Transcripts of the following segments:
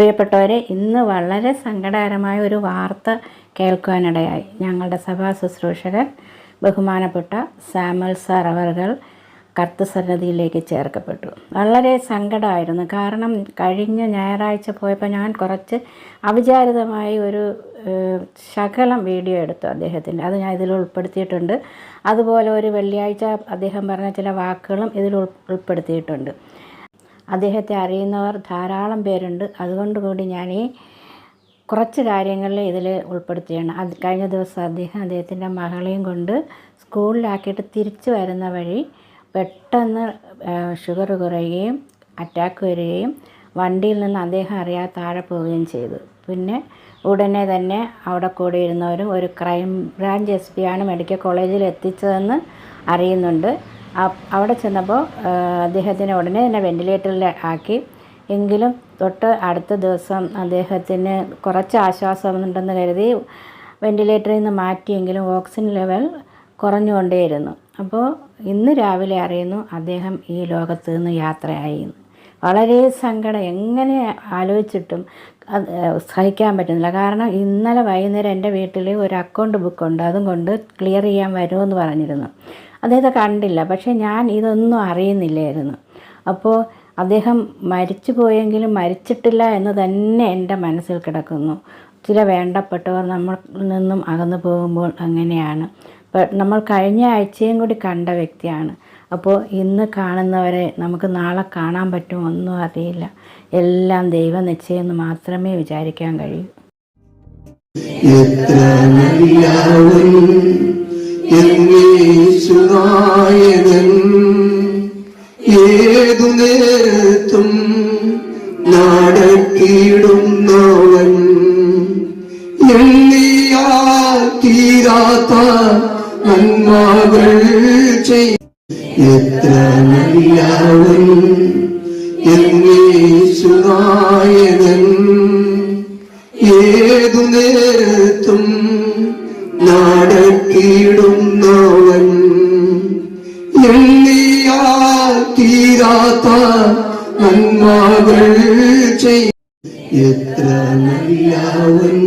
പ്രിയപ്പെട്ടവരെ ഇന്ന് വളരെ സങ്കടകരമായ ഒരു വാർത്ത കേൾക്കുവാനിടയായി. ഞങ്ങളുടെ സഭാ ശുശ്രൂഷകൻ ബഹുമാനപ്പെട്ട സാമൽ സാർ അവർകൾ കർത്തസന്നതിയിലേക്ക് ചേർക്കപ്പെട്ടു. വളരെ സങ്കടമായിരുന്നു. കാരണം കഴിഞ്ഞ ഞായറാഴ്ച പോയപ്പോൾ ഞാൻ കുറച്ച് അവിചാരിതമായി ഒരു ശകലം വീഡിയോ എടുത്തു അദ്ദേഹത്തിന്റെ. അത് ഞാൻ ഇതിൽ ഉൾപ്പെടുത്തിയിട്ടുണ്ട്. അതുപോലെ ഒരു വെള്ളിയാഴ്ച അദ്ദേഹം പറഞ്ഞ ചില വാക്കുകളും ഇതിൽ ഉൾ- ഉൾപ്പെടുത്തിയിട്ടുണ്ട്. അദ്ദേഹത്തെ അറിയുന്നവർ ധാരാളം പേരുണ്ട്. അതുകൊണ്ട് കൂടി ഞാൻ ഈ കുറച്ച് കാര്യങ്ങളിൽ ഇതിൽ ഉൾപ്പെടുത്തിയാണ് അത് കഴിഞ്ഞ ദിവസം അദ്ദേഹം അദ്ദേഹത്തിന്റെ മകളെയും കൊണ്ട് സ്കൂളിലാക്കിയിട്ട് തിരിച്ചു വരുന്ന വഴി പെട്ടെന്ന് ഷുഗർ കുറയുകയും അറ്റാക്ക് വരികയും വണ്ടിയിൽ നിന്ന് അദ്ദേഹം അറിയാതെ താഴെ പോവുകയും ചെയ്തു. പിന്നെ ഉടനെ തന്നെ അവിടെ കൂടെ ഇരുന്നവരും ഒരു ക്രൈം ബ്രാഞ്ച് എസ് ആണ് മെഡിക്കൽ കോളേജിൽ എത്തിച്ചതെന്ന് അറിയുന്നുണ്ട്. അവിടെ ചെന്നപ്പോൾ അദ്ദേഹത്തിനെ ഉടനെ തന്നെ വെന്റിലേറ്ററിൽ ആക്കി. എങ്കിലും തൊട്ട് അടുത്ത ദിവസം അദ്ദേഹത്തിന് കുറച്ച് ആശ്വാസം ഉണ്ടെന്ന് കരുതി വെന്റിലേറ്ററിൽ നിന്ന് മാറ്റിയെങ്കിലും ഓക്സിജൻ ലെവൽ കുറഞ്ഞുകൊണ്ടേയിരുന്നു. അപ്പോൾ ഇന്ന് രാവിലെ അറിയുന്നു അദ്ദേഹം ഈ ലോകത്ത് നിന്ന് യാത്രയായി. വളരെ സങ്കടം. എങ്ങനെ ആലോചിച്ചിട്ടും അത് സഹിക്കാൻ പറ്റുന്നില്ല. കാരണം ഇന്നലെ വൈകുന്നേരം എന്റെ വീട്ടിൽ ഒരു അക്കൗണ്ട് ബുക്കുണ്ട് അതും കൊണ്ട് ക്ലിയർ ചെയ്യാൻ വരുമെന്ന് പറഞ്ഞിരുന്നു. അദ്ദേഹത്തെ കണ്ടില്ല. പക്ഷേ ഞാൻ ഇതൊന്നും അറിയുന്നില്ലായിരുന്നു. അപ്പോൾ അദ്ദേഹം മരിച്ചു പോയെങ്കിലും മരിച്ചിട്ടില്ല എന്ന് തന്നെ എന്റെ മനസ്സിൽ കിടക്കുന്നു. ചില വേണ്ടപ്പെട്ടവർ നമ്മൾ നിന്നും അകന്നു പോകുമ്പോൾ അങ്ങനെയാണ്. നമ്മൾ കഴിഞ്ഞ ആഴ്ചയും കൂടി കണ്ട വ്യക്തിയാണ്. അപ്പോൾ ഇന്ന് കാണുന്നവരെ നമുക്ക് നാളെ കാണാൻ പറ്റുമോ ഒന്നും അറിയില്ല. എല്ലാം ദൈവ നിശ്ചയെന്ന് മാത്രമേ വിചാരിക്കാൻ കഴിയൂ. എത്ര എന്നീശുനായകൻ ഏതു നേരത്തും നാടക്കിടുന്നവൻ. എണ്ണിയാൽ തീരാത്ത നന്മകൾ ചെയ് എത്ര നല്ലവൻ. എന്നീശുനായകൻ ഏതു നേരത്തും നാടക്കിടുന്നവൻ. എണ്ണിയാൽ തീരാത്ത നന്മകൾ എത്ര നല്ലവൻ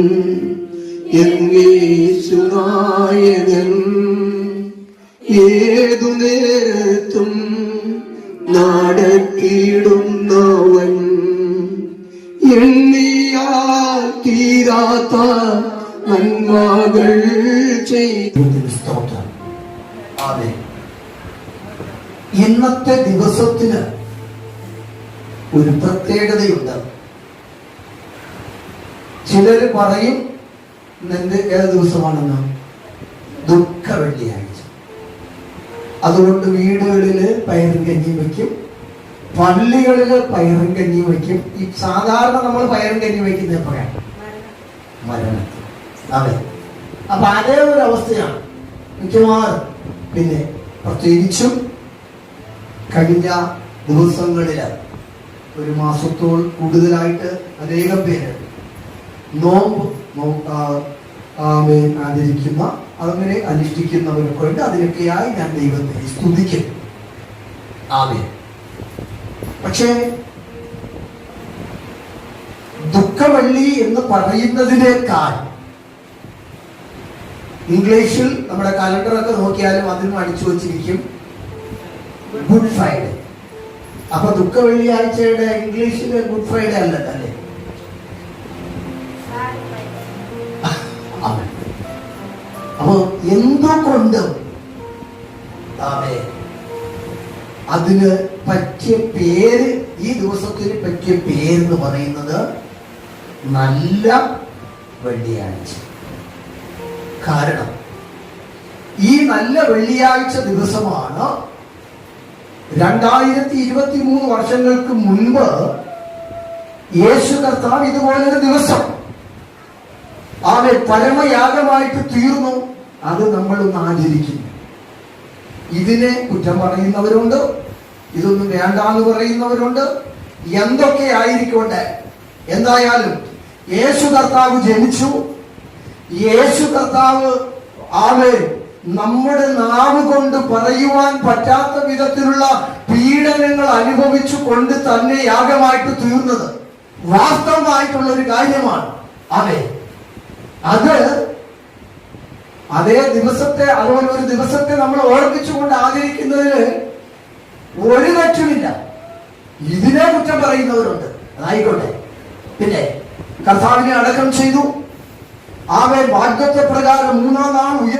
എന്നീശുനായകൻ ഏതു നേരത്തും നാടക്കിടുന്നവൻ എണ്ണിയാ തീരാത്ത നന്മകൾ ചെയ്തു സ്തോത്രം അതെ ഇന്നത്തെ ദിവസത്തിന് ഒരു പ്രത്യേകതയുണ്ട്. ചിലർ പറയും നിന്റെ ഏത് ദിവസമാണെന്ന്? ദുഃഖ വെള്ളിയാഴ്ച. അതുകൊണ്ട് വീടുകളിൽ പയറും കഞ്ഞി വയ്ക്കും പള്ളികളിൽ പയറും കഞ്ഞി വയ്ക്കും ഈ സാധാരണ നമ്മൾ പയറും കഞ്ഞി വയ്ക്കുന്നത് പറയാം മരണത്തിൽ അതെ. അപ്പൊ അതേ ഒരു അവസ്ഥയാണ് മിക്കവാറും. പിന്നെ പ്രത്യേകിച്ചും കഴിഞ്ഞ ദിവസങ്ങളിൽ ഒരു മാസത്തോൾ കൂടുതലായിട്ട് അനേകം പേര് നോമ്പ് ആചരിക്കുന്ന അങ്ങനെ അനുഷ്ഠിക്കുന്നവരൊക്കെ ഉണ്ട് അതിനൊക്കെയായി ഞാൻ ദൈവത്തെ സ്തുതിക്കും ആമേ പക്ഷേ ദുഃഖവള്ളി എന്ന് പറയുന്നതിനേക്കാൾ ഇംഗ്ലീഷിൽ നമ്മുടെ കലണ്ടറൊക്കെ നോക്കിയാലും അതിനും അടിച്ചു വച്ചിരിക്കും. ഗുഡ് ഫ്രൈഡേ അപ്പൊ ദുഃഖ വെള്ളിയാഴ്ചയുടെ ഇംഗ്ലീഷിൽ ഗുഡ് ഫ്രൈഡേ അല്ല അതെ. അപ്പൊ എന്തുകൊണ്ടും ആമേ അതിന് പറ്റിയ പേര് ഈ ദിവസത്തിന് പറ്റിയ എന്ന് പറയുന്നത് നല്ല വെള്ളിയാഴ്ച. കാരണം ഈ നല്ല വെള്ളിയാഴ്ച ദിവസമാണ് രണ്ടായിരത്തി ഇരുപത്തി മൂന്ന് വർഷങ്ങൾക്ക് മുൻപ് യേശു കർത്താവ് ഇതുപോലൊരു ദിവസം അവൻ പരമയാഗമായിട്ട് തീർന്നു. അത് നമ്മൾ ഒന്ന് ആചരിക്കുന്നു. ഇതിനെ കുറ്റം പറയുന്നവരുണ്ട് ഇതൊന്നും വേണ്ട എന്ന് പറയുന്നവരുണ്ട്. എന്തൊക്കെ ആയിരിക്കോട്ടെ എന്തായാലും യേശു കർത്താവ് ജനിച്ചു. യേശു കർത്താവ് ആമേ നമ്മുടെ നാവ് കൊണ്ട് പറയുവാൻ പറ്റാത്ത വിധത്തിലുള്ള പീഡനങ്ങൾ അനുഭവിച്ചു കൊണ്ട് തന്നെ യാഗമായിട്ട് തീർന്നത് വാസ്തവമായിട്ടുള്ള ഒരു കാര്യമാണ്. അതെ. അത് അതേ ദിവസത്തെ അതുപോലെ ഒരു ദിവസത്തെ നമ്മൾ ഓർമ്മിച്ചുകൊണ്ട് ആചരിക്കുന്നതിന് ഒരു തെറ്റുമില്ല. ഇതിനെ കുറ്റം പറയുന്നവരുണ്ട്. അതായിക്കോട്ടെ. പിന്നെ കർത്താവിനെ അടക്കം ചെയ്തു. ആവെ ഭാഗ്യത്തെ പ്രകാരം മൂന്നാം നാൾ ഉയർ